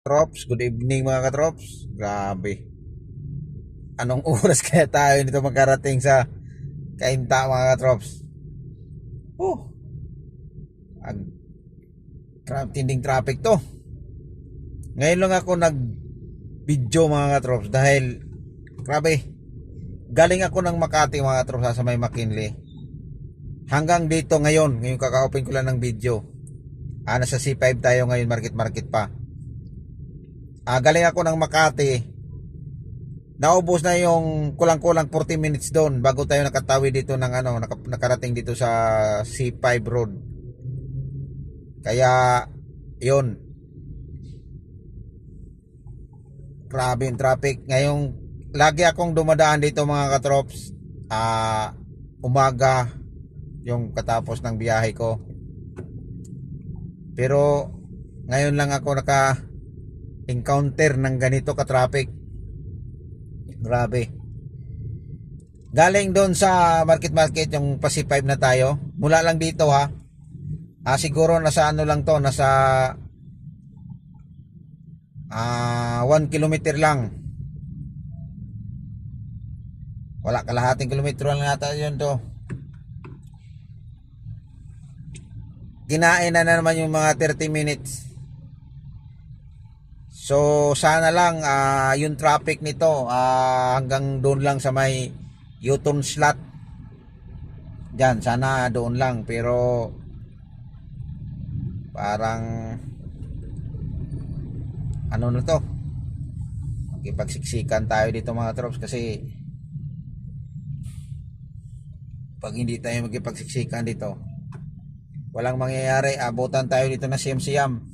Trops, good evening mga katrops. Grabe. Anong oras kaya tayo nito magkarating sa Kainta mga katrops? Oh. Ag tra- tinding traffic to. Ngayon lang ako nag video mga katrops dahil grabe. Galing ako ng Makati mga katrops sa may McKinley. Hanggang dito ngayon, ngayon kaka-open ko lang ng video. Ah, nasa C5 tayo ngayon, market market pa. Ah, galing ako ng Makati. Naubos na yung kulang-kulang 40 minutes doon bago tayo nakatawi dito ng ano, naka- nakarating dito sa C5 road. Kaya, yun. Grabe yung traffic. Ngayong, lagi akong dumadaan dito mga katrops. Ah, umaga, yung katapos ng biyahe ko. Pero, ngayon lang ako naka encounter ng ganito ka-traffic. Grabe. Galing doon sa market market yung Pasi 5 na tayo. Mula lang dito ha. Ah, siguro nasa ano lang to, nasa ah 1 kilometer lang. Wala kalahating kilometro lang yata yun to. Kinain na naman yung mga 30 minutes. So sana lang ah, yung traffic nito ah, hanggang doon lang sa may U-turn slot. Diyan sana doon lang pero parang ano na to? Magkipagsiksikan tayo dito mga trops kasi pag hindi tayo magkipagsiksikan dito walang mangyayari abutan tayo dito na siyam-siyam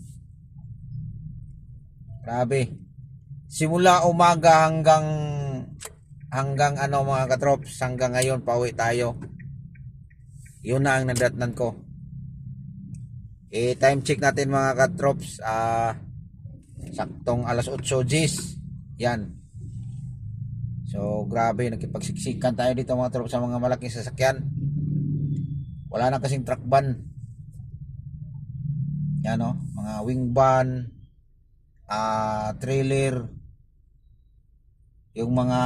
Grabe. Simula umaga hanggang hanggang ano mga katrops, hanggang ngayon pauwi tayo. Yun na ang nadatnan ko. Eh time check natin mga katrops, ah saktong alas 8 Gs. Yan. So grabe nakipagsiksikan tayo dito mga trops sa mga malaking sasakyan. Wala na kasing truck van. Yan no, mga wing van, ah trailer. Yung mga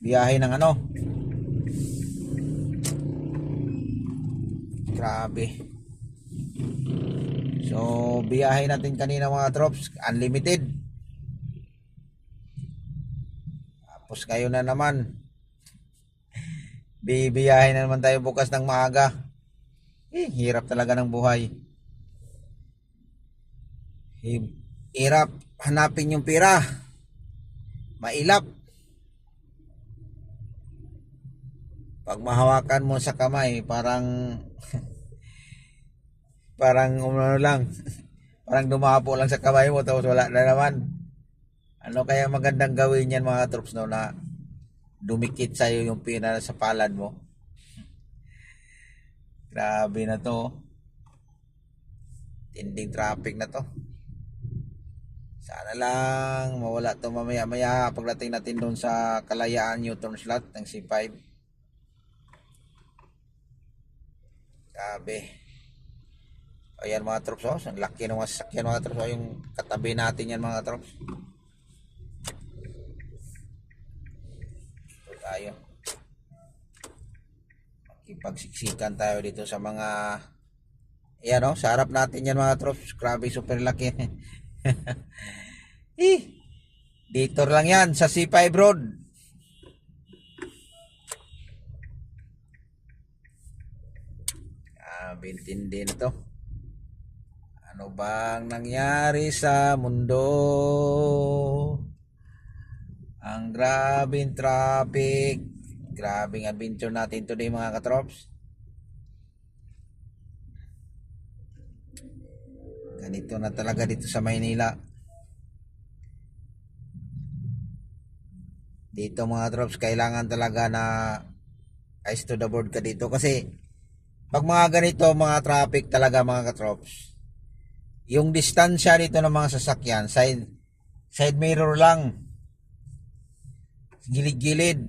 biyahe ng ano. Grabe. So biyahe natin kanina mga drops unlimited. Tapos kayo na naman. Bibiyahe na naman tayo bukas ng maaga. Eh, hirap talaga ng buhay Hirap hanapin yung pira. Mailap. Pag mahawakan mo sa kamay, parang parang umano lang. parang dumapo lang sa kamay mo tapos wala na naman. Ano kaya magandang gawin yan mga troops no na dumikit sa'yo yung pira sa palad mo. Grabe na to. Tinding traffic na to. Sana lang mawala to mamaya maya pagdating natin doon sa Kalayaan Newton slot ng C5. Grabe. Ayan mga troops oh, ang laki ng mga sasakyan mga troops oh, yung katabi natin yan mga troops. Ito tayo. Makipagsiksikan tayo dito sa mga Ayan oh, sa harap natin yan mga troops. Grabe super laki. eh, dito lang yan sa C5 Road. Ah, bintindi na to. Ano bang nangyari sa mundo? Ang grabing traffic. Grabing adventure natin today mga katrops. Ganito na talaga dito sa Maynila. Dito mga drops, kailangan talaga na eyes to the board ka dito. Kasi, pag mga ganito, mga traffic talaga mga katrops, yung distansya dito ng mga sasakyan, side, side mirror lang. Gilid-gilid.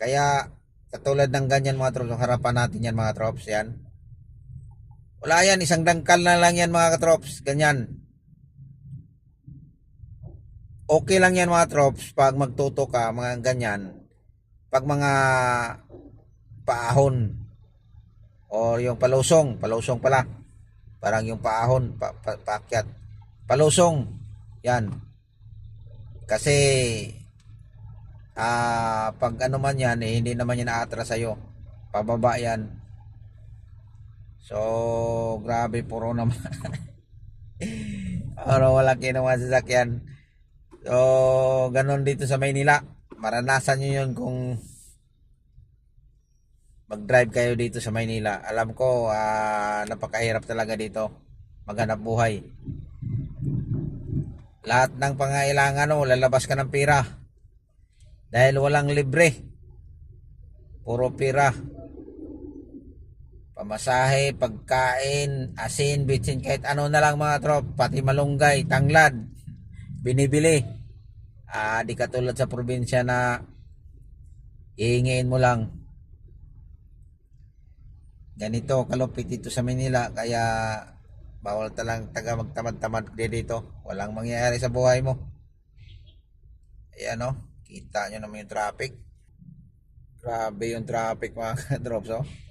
Kaya, katulad ng ganyan mga yung harapan natin yan mga trops, yan Wala yan, isang dangkal na lang yan mga katrops. Ganyan. Okay lang yan mga trops pag magtuto ka, mga ganyan. Pag mga paahon or yung palusong, palusong pala. Parang yung paahon, pa, pa, paakyat. Palusong. Yan. Kasi ah pag ano man yan, eh, hindi naman yan aatras sa'yo. Pababa yan. So, grabe, puro naman. Puro wala kinuha sasakyan. So, ganun dito sa Maynila. Maranasan nyo yun kung mag-drive kayo dito sa Maynila. Alam ko, ah, napakahirap talaga dito maghanap buhay. Lahat ng pangailangan mo, lalabas ka ng pira. Dahil walang libre. Puro pira. Pamasahe, pagkain, asin, bitsin, kahit ano na lang mga trop. Pati malunggay, tanglad. Binibili. Ah, di katulad sa probinsya na ihingiin mo lang. Ganito kalupit dito sa Manila kaya bawal talang taga magtamad-tamad di dito. Walang mangyayari sa buhay mo. Ayan o, kita nyo naman yung traffic. Grabe yung traffic mga drops oh.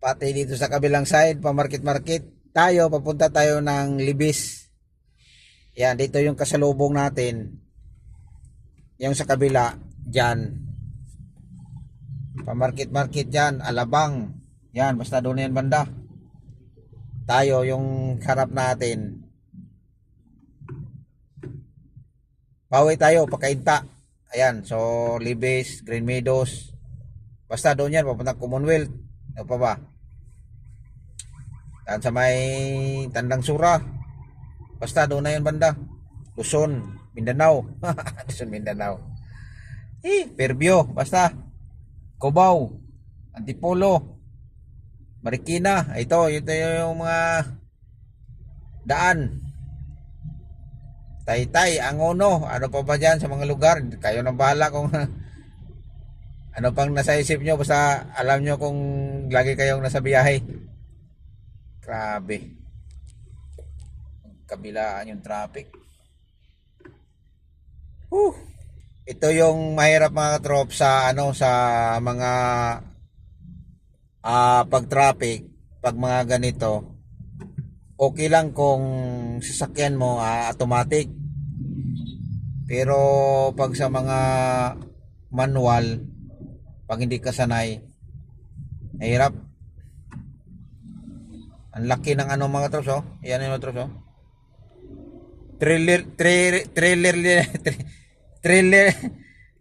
Pati dito sa kabilang side, pa market market, tayo papunta tayo ng Libis. Yan, dito yung kasalubong natin. Yung sa kabila, dyan. Pa market market dyan, Alabang. Yan, basta doon yan banda. Tayo, yung harap natin. Pawi tayo, pakainta. Ayan, so Libis, Green Meadows. Basta doon yan, papunta Commonwealth. Ano pa ba? Yan sa may Tandang Sura. Basta doon na yan banda. Luzon, Mindanao. Luzon, Mindanao. Eh, Perbio, basta. Cubao, Antipolo, Marikina. Ito, ito yung mga daan. Taytay, Angono, ano pa ba dyan sa mga lugar? Kayo nang bahala kung ano pang nasa isip nyo. Basta alam nyo kung lagi kayong nasa biyahe. Grabe. Kabilaan yung traffic. Whew. Ito yung mahirap mga trop sa ano sa mga ah pag traffic, pag mga ganito. Okay lang kung sasakyan mo ah, automatic. Pero pag sa mga manual, pag hindi ka sanay, mahirap. Ang laki ng ano mga trops oh. Yan yung trops oh. Trailer, trailer, trailer, trailer, trailer,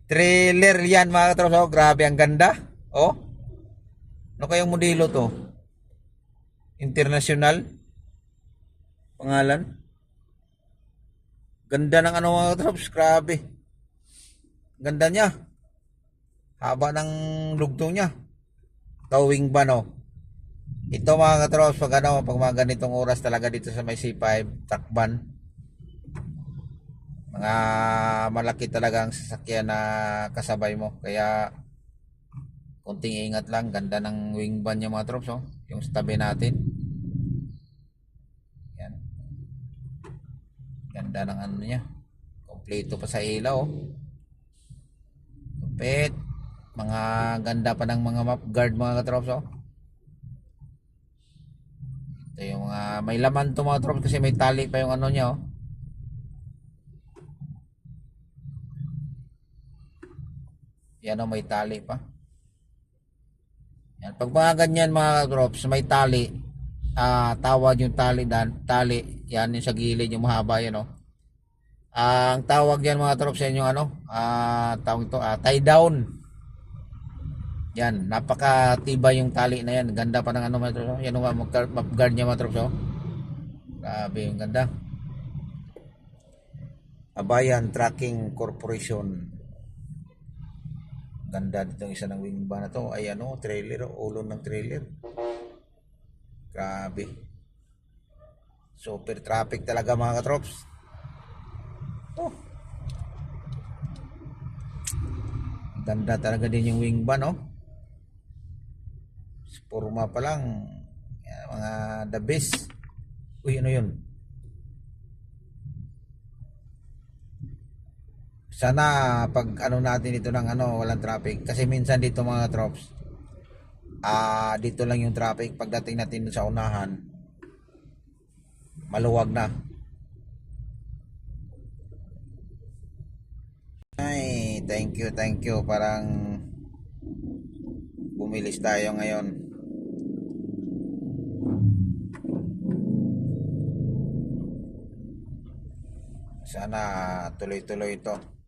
trailer yan mga trops oh. Grabe, ang ganda. Oh. Ano kayong modelo to? International? Pangalan? Ganda ng ano mga trops. Grabe. Ganda niya. Haba ng lugtong niya. Towing ba no? Ito mga katrops, pag ano, pag mga ganitong oras talaga dito sa may C5, takban. Mga malaki talaga ang sasakyan na kasabay mo. Kaya, kunting ingat lang. Ganda ng wing van niya mga trops, oh. Yung tabi natin. Yan. Ganda ng ano niya. Kompleto pa sa ilaw, oh. Lupit. Mga ganda pa ng mga map guard mga katrops, oh. Ito yung mga may laman to mga trops kasi may tali pa yung ano niya oh. Yan oh, may tali pa. Yan. Pag mga ganyan mga drops, may tali. Ah, tawag yung tali dan, tali. Yan yung sa gilid yung mahaba yan oh. ang tawag diyan mga drops yan yung ano, ah, tawag ito, ah, tie down. Yan, napakatibay yung tali na yan. Ganda pa ng ano mga. Yan ang mga map guard niya mga trops. Oh. Grabe yung ganda. Abayan Tracking Corporation. Ganda dito isa ng wing van na to. Ay ano, trailer. oh. Ulo ng trailer. Grabe. Super traffic talaga mga katrops. Oh. Ganda talaga din yung wing van, oh. Purma pa lang. Yan, mga the best. Uy, ano yun? Sana pag ano natin ito ng ano, walang traffic. Kasi minsan dito mga trops, ah dito lang yung traffic. Pagdating natin sa unahan, maluwag na. Ay, thank you, thank you. Parang bumilis tayo ngayon. Sana tuloy-tuloy ito.